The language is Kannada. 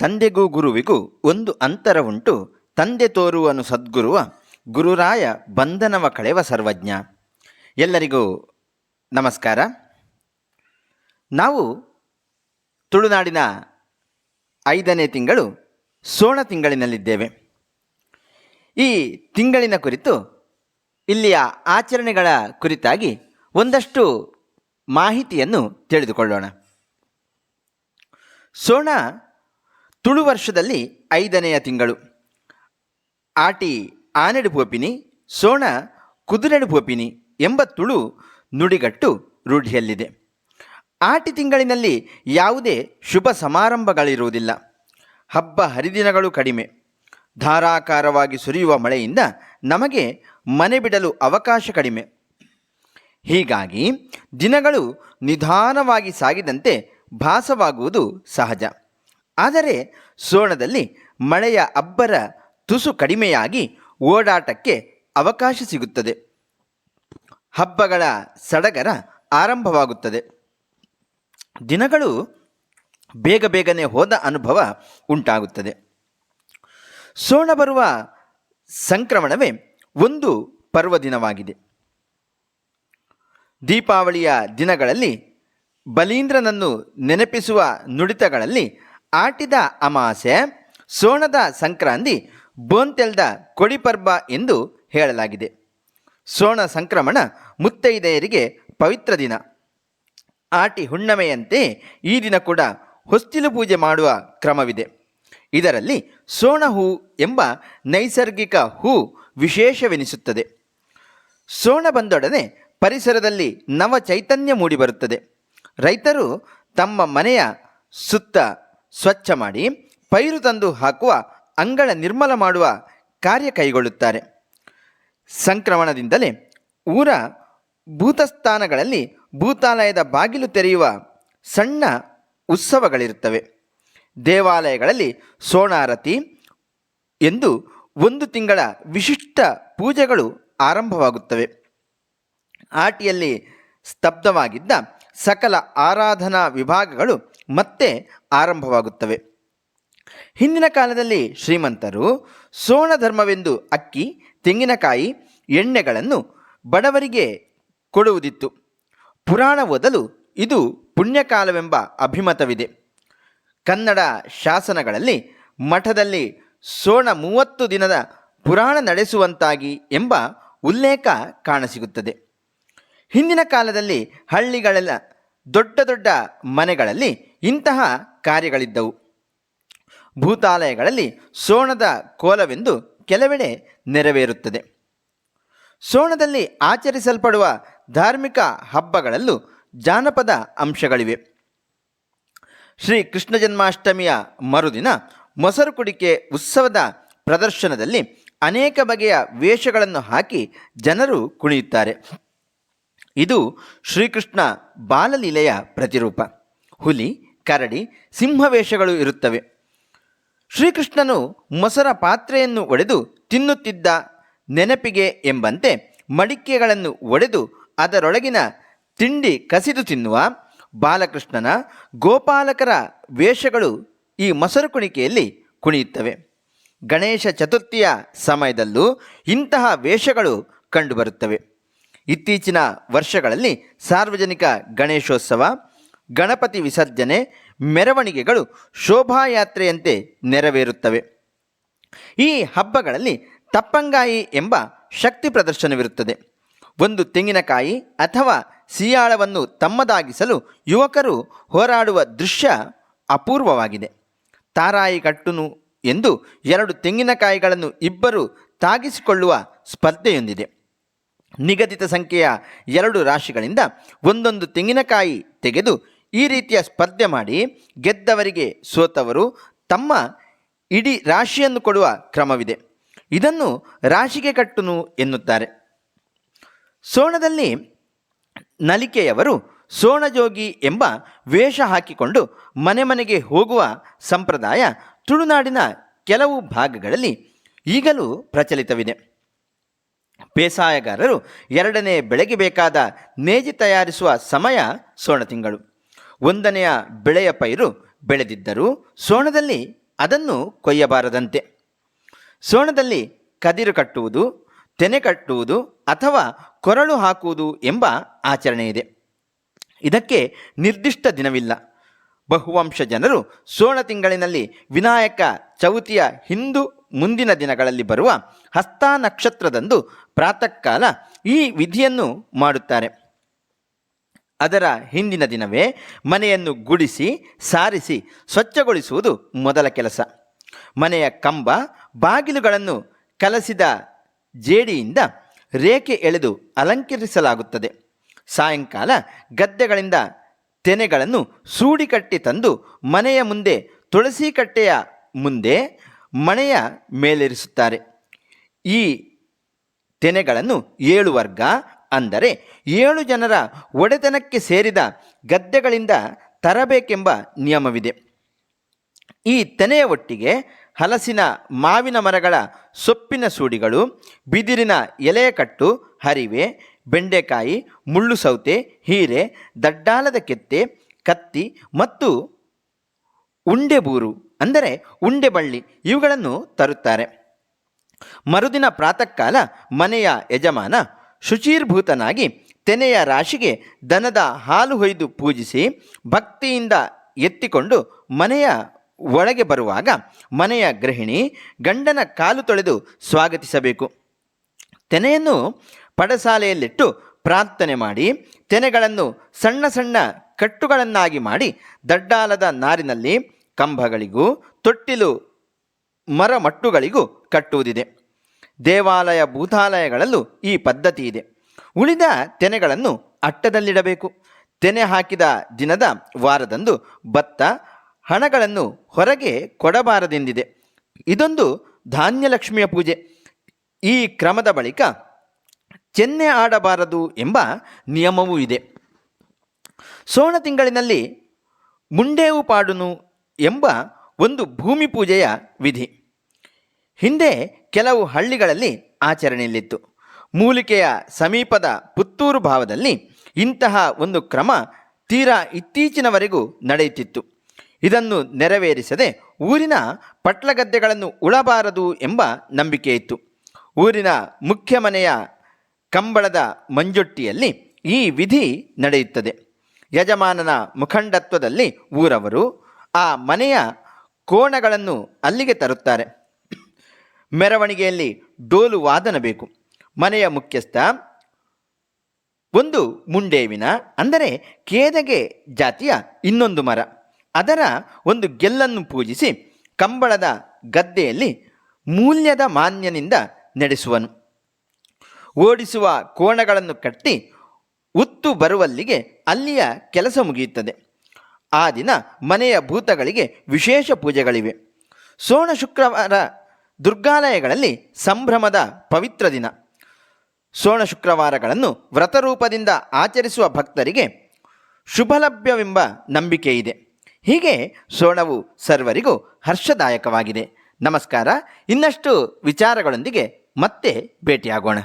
ತಂದೆಗೂ ಗುರುವಿಗೂ ಒಂದು ಅಂತರವುಂಟು ತಂದೆ ತೋರುವನು ಸದ್ಗುರುವ, ಗುರುರಾಯ ಬಂಧನವ ಕಳೆವ ಸರ್ವಜ್ಞ. ಎಲ್ಲರಿಗೂ ನಮಸ್ಕಾರ. ನಾವು ತುಳುನಾಡಿನ ಐದನೇ ತಿಂಗಳು ಸೋಣ ತಿಂಗಳಿನಲ್ಲಿದ್ದೇವೆ. ಈ ತಿಂಗಳಿನ ಕುರಿತು ಇಲ್ಲಿಯ ಆಚರಣೆಗಳ ಕುರಿತಾಗಿ ಒಂದಷ್ಟು ಮಾಹಿತಿಯನ್ನು ತಿಳಿದುಕೊಳ್ಳೋಣ. ಸೋಣ ತುಳು ವರ್ಷದಲ್ಲಿ ಐದನೆಯ ತಿಂಗಳು. ಆಟಿ ಆನೆಡು ಪೋಪಿನಿ, ಸೋಣ ಕುದುರೆಡು ಪೋಪಿನಿ ಎಂಬ ತುಳು ನುಡಿಗಟ್ಟು ರೂಢಿಯಲ್ಲಿದೆ. ಆಟಿ ತಿಂಗಳಿನಲ್ಲಿ ಯಾವುದೇ ಶುಭ ಸಮಾರಂಭಗಳಿರುವುದಿಲ್ಲ. ಹಬ್ಬ ಹರಿದಿನಗಳು ಕಡಿಮೆ. ಧಾರಾಕಾರವಾಗಿ ಸುರಿಯುವ ಮಳೆಯಿಂದ ನಮಗೆ ಮನೆ ಬಿಡಲು ಅವಕಾಶ ಕಡಿಮೆ. ಹೀಗಾಗಿ ದಿನಗಳು ನಿಧಾನವಾಗಿ ಸಾಗಿದಂತೆ ಭಾಸವಾಗುವುದು ಸಹಜ. ಆದರೆ ಸೋಣದಲ್ಲಿ ಮಳೆಯ ಅಬ್ಬರ ತುಸು ಕಡಿಮೆಯಾಗಿ ಓಡಾಟಕ್ಕೆ ಅವಕಾಶ ಸಿಗುತ್ತದೆ. ಹಬ್ಬಗಳ ಸಡಗರ ಆರಂಭವಾಗುತ್ತದೆ. ದಿನಗಳು ಬೇಗ ಬೇಗನೆ ಹೋದ ಅನುಭವ ಉಂಟಾಗುತ್ತದೆ. ಸೋಣ ಬರುವ ಸಂಕ್ರಮಣವೇ ಒಂದು ಪರ್ವದಿನವಾಗಿದೆ. ದೀಪಾವಳಿಯ ದಿನಗಳಲ್ಲಿ ಬಲೀಂದ್ರನನ್ನು ನೆನಪಿಸುವ ನುಡಿತಗಳಲ್ಲಿ ಆಟಿದ ಅಮಾಸೆ, ಸೋಣದ ಸಂಕ್ರಾಂತಿ, ಬೋಂತೆಲ್ದ ಕೊಡಿಪರ್ಬ ಎಂದು ಹೇಳಲಾಗಿದೆ. ಸೋಣ ಸಂಕ್ರಮಣ ಮುತ್ತೈದೆಯರಿಗೆ ಪವಿತ್ರ ದಿನ. ಆಟಿ ಹುಣ್ಣಮೆಯಂತೆ ಈ ದಿನ ಕೂಡ ಹೊಸ್ತಿಲು ಪೂಜೆ ಮಾಡುವ ಕ್ರಮವಿದೆ. ಇದರಲ್ಲಿ ಸೋಣ ಹೂ ಎಂಬ ನೈಸರ್ಗಿಕ ಹೂ ವಿಶೇಷವೆನಿಸುತ್ತದೆ. ಸೋಣ ಬಂದೊಡನೆ ಪರಿಸರದಲ್ಲಿ ನವ ಚೈತನ್ಯ ಮೂಡಿಬರುತ್ತದೆ. ರೈತರು ತಮ್ಮ ಮನೆಯ ಸುತ್ತ ಸ್ವಚ್ಛ ಮಾಡಿ ಪೈರು ತಂದು ಹಾಕುವ, ಅಂಗಳ ನಿರ್ಮಲ ಮಾಡುವ ಕಾರ್ಯ ಕೈಗೊಳ್ಳುತ್ತಾರೆ. ಸಂಕ್ರಮಣದಿಂದಲೇ ಊರ ಭೂತಸ್ಥಾನಗಳಲ್ಲಿ ಭೂತಾಲಯದ ಬಾಗಿಲು ತೆರೆಯುವ ಸಣ್ಣ ಉತ್ಸವಗಳಿರುತ್ತವೆ. ದೇವಾಲಯಗಳಲ್ಲಿ ಸೋಣಾರತಿ ಎಂದು ಒಂದು ತಿಂಗಳ ವಿಶಿಷ್ಟ ಪೂಜೆಗಳು ಆರಂಭವಾಗುತ್ತವೆ. ಆಟಿಯಲ್ಲಿ ಸ್ತಬ್ಧವಾಗಿದ್ದ ಸಕಲ ಆರಾಧನಾ ವಿಭಾಗಗಳು ಮತ್ತೆ ಆರಂಭವಾಗುತ್ತವೆ. ಹಿಂದಿನ ಕಾಲದಲ್ಲಿ ಶ್ರೀಮಂತರು ಸೋಣ ಧರ್ಮವೆಂದು ಅಕ್ಕಿ, ತೆಂಗಿನಕಾಯಿ, ಎಣ್ಣೆಗಳನ್ನು ಬಡವರಿಗೆ ಕೊಡುವುದಿತ್ತು. ಪುರಾಣ ಓದಲು ಇದು ಪುಣ್ಯಕಾಲವೆಂಬ ಅಭಿಮತವಿದೆ. ಕನ್ನಡ ಶಾಸನಗಳಲ್ಲಿ ಮಠದಲ್ಲಿ ಸೋಣ ಮೂವತ್ತು ದಿನದ ಪುರಾಣ ನಡೆಸುವಂತಾಗಿ ಎಂಬ ಉಲ್ಲೇಖ ಕಾಣಸಿಗುತ್ತದೆ. ಹಿಂದಿನ ಕಾಲದಲ್ಲಿ ಹಳ್ಳಿಗಳೆಲ್ಲ ದೊಡ್ಡ ದೊಡ್ಡ ಮನೆಗಳಲ್ಲಿ ಇಂತಹ ಕಾರ್ಯಗಳಿದ್ದವು. ಭೂತಾಲಯಗಳಲ್ಲಿ ಸೋಣದ ಕೋಲವೆಂದು ಕೆಲವೆಡೆ ನೆರವೇರುತ್ತದೆ. ಸೋಣದಲ್ಲಿ ಆಚರಿಸಲ್ಪಡುವ ಧಾರ್ಮಿಕ ಹಬ್ಬಗಳಲ್ಲೂ ಜಾನಪದ ಅಂಶಗಳಿವೆ. ಶ್ರೀ ಕೃಷ್ಣ ಜನ್ಮಾಷ್ಟಮಿಯ ಮರುದಿನ ಮೊಸರು ಕುಡಿಕೆ ಉತ್ಸವದ ಪ್ರದರ್ಶನದಲ್ಲಿ ಅನೇಕ ಬಗೆಯ ವೇಷಗಳನ್ನು ಹಾಕಿ ಜನರು ಕುಣಿಯುತ್ತಾರೆ. ಇದು ಶ್ರೀಕೃಷ್ಣ ಬಾಲಲೀಲೆಯ ಪ್ರತಿರೂಪ. ಹುಲಿ ಕರಡಿ ಸಿಂಹವೇಷಗಳು ಇರುತ್ತವೆ. ಶ್ರೀಕೃಷ್ಣನು ಮೊಸರ ಪಾತ್ರೆಯನ್ನು ಒಡೆದು ತಿನ್ನುತ್ತಿದ್ದ ನೆನಪಿಗೆ ಎಂಬಂತೆ ಮಡಿಕೆಗಳನ್ನು ಒಡೆದು ಅದರೊಳಗಿನ ತಿಂಡಿ ಕಸಿದು ತಿನ್ನುವ ಬಾಲಕೃಷ್ಣನ ಗೋಪಾಲಕರ ವೇಷಗಳು ಈ ಮೊಸರು ಕುಣಿಕೆಯಲ್ಲಿ ಕುಣಿಯುತ್ತವೆ. ಗಣೇಶ ಚತುರ್ಥಿಯ ಸಮಯದಲ್ಲೂ ಇಂತಹ ವೇಷಗಳು ಕಂಡುಬರುತ್ತವೆ. ಇತ್ತೀಚಿನ ವರ್ಷಗಳಲ್ಲಿ ಸಾರ್ವಜನಿಕ ಗಣೇಶೋತ್ಸವ ಗಣಪತಿ ವಿಸರ್ಜನೆ, ಮೆರವಣಿಗೆಗಳು ಶೋಭಾಯಾತ್ರೆಯಂತೆ ನೆರವೇರುತ್ತವೆ. ಈ ಹಬ್ಬಗಳಲ್ಲಿ ತಪ್ಪಂಗಾಯಿ ಎಂಬ ಶಕ್ತಿ ಪ್ರದರ್ಶನವಿರುತ್ತದೆ. ಒಂದು ತೆಂಗಿನಕಾಯಿ ಅಥವಾ ಸಿಯಾಳವನ್ನು ತಮ್ಮದಾಗಿಸಲು ಯುವಕರು ಹೋರಾಡುವ ದೃಶ್ಯ ಅಪೂರ್ವವಾಗಿದೆ. ತಾರಾಯಿ ಕಟ್ಟುನು ಎಂದು ಎರಡು ತೆಂಗಿನಕಾಯಿಗಳನ್ನು ಇಬ್ಬರು ತಾಗಿಸಿಕೊಳ್ಳುವ ಸ್ಪರ್ಧೆಯೊಂದಿದೆ. ನಿಗದಿತ ಸಂಖ್ಯೆಯ ಎರಡು ರಾಶಿಗಳಿಂದ ಒಂದೊಂದು ತೆಂಗಿನಕಾಯಿ ತೆಗೆದು ಈ ರೀತಿಯ ಸ್ಪರ್ಧೆ ಮಾಡಿ ಗೆದ್ದವರಿಗೆ ಸೋತವರು ತಮ್ಮ ಇಡೀ ರಾಶಿಯನ್ನು ಕೊಡುವ ಕ್ರಮವಿದೆ. ಇದನ್ನು ರಾಶಿಗೆ ಕಟ್ಟುನು ಎನ್ನುತ್ತಾರೆ. ಸೋಣದಲ್ಲಿ ನಲಿಕೆಯವರು ಸೋಣಜೋಗಿ ಎಂಬ ವೇಷ ಹಾಕಿಕೊಂಡು ಮನೆ ಮನೆಗೆ ಹೋಗುವ ಸಂಪ್ರದಾಯ ತುಳುನಾಡಿನ ಕೆಲವು ಭಾಗಗಳಲ್ಲಿ ಈಗಲೂ ಪ್ರಚಲಿತವಿದೆ. ಬೇಸಾಯಗಾರರು ಎರಡನೇ ಬೆಳೆಗೆ ಬೇಕಾದ ನೇಜಿ ತಯಾರಿಸುವ ಸಮಯ ಸೋಣ ತಿಂಗಳು. ಒಂದನೆಯ ಬೆಳೆಯ ಪೈರು ಬೆಳೆದಿದ್ದರೂ. ಸೋಣದಲ್ಲಿ ಅದನ್ನು ಕೊಯ್ಯಬಾರದಂತೆ. ಸೋಣದಲ್ಲಿ ಕದಿರು ಕಟ್ಟುವುದು, ತೆನೆ ಕಟ್ಟುವುದು ಅಥವಾ ಕೊರಳು ಹಾಕುವುದು ಎಂಬ ಆಚರಣೆ ಇದೆ ಇದಕ್ಕೆ ನಿರ್ದಿಷ್ಟ ದಿನವಿಲ್ಲ. ಬಹುವಂಶ ಜನರು ಸೋಣ ತಿಂಗಳಿನಲ್ಲಿ ವಿನಾಯಕ ಚೌತಿಯ ಹಿಂದೂ ಮುಂದಿನ ದಿನಗಳಲ್ಲಿ ಬರುವ ಹಸ್ತ ನಕ್ಷತ್ರದಂದು ಪ್ರಾತಃ ಕಾಲ ಈ ವಿಧಿಯನ್ನು ಮಾಡುತ್ತಾರೆ. ಅದರ ಹಿಂದಿನ ದಿನವೇ ಮನೆಯನ್ನು ಗುಡಿಸಿ, ಸಾರಿಸಿ, ಸ್ವಚ್ಛಗೊಳಿಸುವುದು ಮೊದಲ ಕೆಲಸ. ಮನೆಯ ಕಂಬ, ಬಾಗಿಲುಗಳನ್ನು ಕಲಸಿದ ಜೇಡಿಯಿಂದ ರೇಖೆ ಎಳೆದು ಅಲಂಕರಿಸಲಾಗುತ್ತದೆ. ಸಾಯಂಕಾಲ ಗದ್ದೆಗಳಿಂದ ತೆನೆಗಳನ್ನು ಸೂಡಿ ಕಟ್ಟಿ ತಂದು ಮನೆಯ ಮುಂದೆ, ತುಳಸಿ ಕಟ್ಟೆಯ ಮುಂದೆ ಮನೆಯ ಮೇಲಿರಿಸುತ್ತಾರೆ. ಈ ತೆನೆಗಳನ್ನು ಏಳು ವರ್ಗ ಅಂದರೆ ಏಳು ಜನರ ಒಡೆತನಕ್ಕೆ ಸೇರಿದ ಗದ್ದೆಗಳಿಂದ ತರಬೇಕೆಂಬ ನಿಯಮವಿದೆ. ಈ ತೆನೆಯ ಒಟ್ಟಿಗೆ ಹಲಸಿನ ಮಾವಿನ ಮರಗಳ ಸೊಪ್ಪಿನ ಸೂಡಿಗಳು, ಬಿದಿರಿನ ಎಲೆಯ ಕಟ್ಟು ಹರಿವೆ, ಬೆಂಡೆಕಾಯಿ, ಮುಳ್ಳು ಸೌತೆ, ಹೀರೆ, ದಡ್ಡಾಲದ ಕೆತ್ತೆ, ಕತ್ತಿ ಮತ್ತು ಉಂಡೆಬೂರು ಅಂದರೆ ಉಂಡೆಬಳ್ಳಿ ಇವುಗಳನ್ನು ತರುತ್ತಾರೆ. ಮರುದಿನ ಪ್ರಾತಃಕಾಲ ಮನೆಯ ಯಜಮಾನ ಶುಚೀರ್ಭೂತನಾಗಿ ತೆನೆಯ ರಾಶಿಗೆ ದನದ ಹಾಲು ಹೊಯ್ದು ಪೂಜಿಸಿ ಭಕ್ತಿಯಿಂದ ಎತ್ತಿಕೊಂಡು ಮನೆಯ ಒಳಗೆ ಬರುವಾಗ ಮನೆಯ ಗೃಹಿಣಿ ಗಂಡನ ಕಾಲು ತೊಳೆದು ಸ್ವಾಗತಿಸಬೇಕು. ತೆನೆಯನ್ನು ಪಡಸಾಲೆಯಲ್ಲಿಟ್ಟು ಪ್ರಾರ್ಥನೆ ಮಾಡಿ, ತೆನೆಗಳನ್ನು ಸಣ್ಣ ಸಣ್ಣ ಕಟ್ಟುಗಳನ್ನಾಗಿ ಮಾಡಿ, ದಡ್ಡಾಲದ ನಾರಿನಲ್ಲಿ ಕಂಬಗಳಿಗೂ ತೊಟ್ಟಿಲು ಮರಮಟ್ಟುಗಳಿಗೂ ಕಟ್ಟುವುದಿದೆ. ದೇವಾಲಯ ಭೂತಾಲಯಗಳಲ್ಲೂ ಈ ಪದ್ಧತಿ ಇದೆ. ಉಳಿದ ತೆನೆಗಳನ್ನು ಅಟ್ಟದಲ್ಲಿಡಬೇಕು. ತೆನೆ ಹಾಕಿದ ದಿನದ ವಾರದಂದು ಭತ್ತ ಹಣಗಳನ್ನು ಹೊರಗೆ ಕೊಡಬಾರದೆಂದಿದೆ. ಇದೊಂದು ಧಾನ್ಯಲಕ್ಷ್ಮಿಯ ಪೂಜೆ. ಈ ಕ್ರಮದ ಬಳಿಕ ಚೆನ್ನೆ ಆಡಬಾರದು ಎಂಬ ನಿಯಮವೂ ಇದೆ. ಸೋಣ ತಿಂಗಳಿನಲ್ಲಿ ಮುಂಡೇವು ಪಾಡುನು ಎಂಬ ಒಂದು ಭೂಮಿ ಪೂಜೆಯ ವಿಧಿ. ಹಿಂದೆ ಕೆಲವು ಹಳ್ಳಿಗಳಲ್ಲಿ ಆಚರಣೆಯಲ್ಲಿತ್ತು. ಮೂಲಿಕೆಯ ಸಮೀಪದ ಪುತ್ತೂರು ಭಾವದಲ್ಲಿ ಇಂತಹ ಒಂದು ಕ್ರಮ ತೀರಾ ಇತ್ತೀಚಿನವರೆಗೂ ನಡೆಯುತ್ತಿತ್ತು. ಇದನ್ನು ನೆರವೇರಿಸದೆ ಊರಿನ ಪಟ್ಲಗದ್ದೆಗಳನ್ನು ಉಳಬಾರದು ಎಂಬ ನಂಬಿಕೆ ಇತ್ತು. ಊರಿನ ಮುಖ್ಯ ಮನೆಯ ಕಂಬಳದ ಮಂಜೊಟ್ಟಿಯಲ್ಲಿ ಈ ವಿಧಿ ನಡೆಯುತ್ತದೆ. ಯಜಮಾನನ ಮುಖಂಡತ್ವದಲ್ಲಿ ಊರವರು ಆ ಮನೆಯ ಕೋಣಗಳನ್ನು ಅಲ್ಲಿಗೆ ತರುತ್ತಾರೆ. ಮೆರವಣಿಗೆಯಲ್ಲಿ ಡೋಲು ವಾದನ ಬೇಕು ಮನೆಯ ಮುಖ್ಯಸ್ಥ, ಒಂದು ಮುಂಡೇವಿನ, ಅಂದರೆ ಕೇದಗೆ ಜಾತಿಯ ಇನ್ನೊಂದು ಮರ. ಅದರ ಒಂದು ಗೆಲ್ಲನ್ನು ಪೂಜಿಸಿ ಕಂಬಳದ ಗದ್ದೆಯಲ್ಲಿ ಮೂಲ್ಯದ ಮಾನ್ಯನಿಂದ ನಡೆಸುವನು. ಓಡಿಸುವ ಕೋಣಗಳನ್ನು ಕಟ್ಟಿ ಉತ್ತು ಬರುವಲ್ಲಿಗೆ ಅಲ್ಲಿಯ ಕೆಲಸ ಮುಗಿಯುತ್ತದೆ. ಆ ದಿನ ಮನೆಯ ಭೂತಗಳಿಗೆ ವಿಶೇಷ ಪೂಜೆಗಳಿವೆ. ಸೋಣ ಶುಕ್ರವಾರ ದುರ್ಗಾಲಯಗಳಲ್ಲಿ ಸಂಭ್ರಮದ ಪವಿತ್ರ ದಿನ. ಸೋಣ ಶುಕ್ರವಾರಗಳನ್ನು ವ್ರತರೂಪದಿಂದ ಆಚರಿಸುವ ಭಕ್ತರಿಗೆ ಶುಭಲಭ್ಯವೆಂಬ ನಂಬಿಕೆ ಇದೆ ಹೀಗೆ ಸೋಣವು ಸರ್ವರಿಗೂ ಹರ್ಷದಾಯಕವಾಗಿದೆ. ನಮಸ್ಕಾರ. ಇನ್ನಷ್ಟು ವಿಚಾರಗಳೊಂದಿಗೆ ಮತ್ತೆ ಭೇಟಿಯಾಗೋಣ.